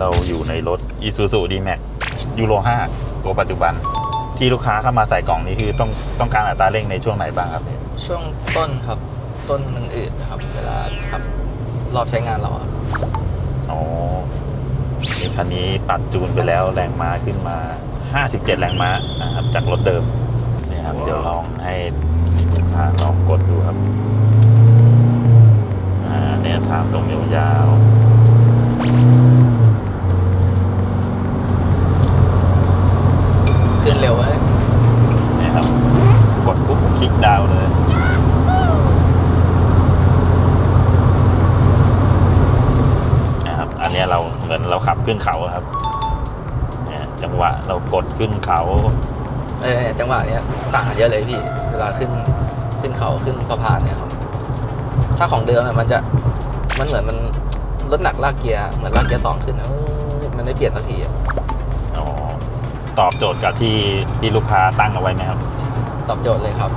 เราอยู่ในรถ Isuzu D-Max ยูโร5ตัวปัจจุบัน ที่ลูกค้าเข้ามาใส่กล่องนี้คือต้องต้องการอัตราเร่งในช่วงไหนบ้างครับเนี่ยช่วงต้นครับต้นมันอืดนะครับ เวลาขับรอบใช้งานเราอะอ๋อนี่คันนี้ปรับจูนไปแล้วแรงม้าขึ้นมา 57 แรงม้านะครับจากรถเดิมเนี่ยครับเดี๋ยวลองให้ลูกค้าลองกดดูครับอ่าเนี่ยถามตรงยาว ขึ้นเร็วเลยๆเนี่ยครับ กดปุ๊บคลิกดาวน์เลยนะครับ อันเนี้ยเราเหมือนเราขับขึ้นเขาอะครับเนี่ยจังหวะเรากดขึ้นเขาเออเนี่ยจังหวะเนี้ยต่างกันเยอะเลยพี่ เวลาขึ้นขึ้นเขาขึ้นสะพานเนี่ยครับ ถ้าของเดิมอะมันจะมันเหมือนมันรถหนักลากเกียร์เหมือนลากเกียร์สองขึ้นนะเออมันไม่เปลี่ยนสักทีอะอ๋อ ตอบโจทย์กับที่ที่ลูกค้าตั้งเอาไว้ไหมครับ ตอบโจทย์เลยครับ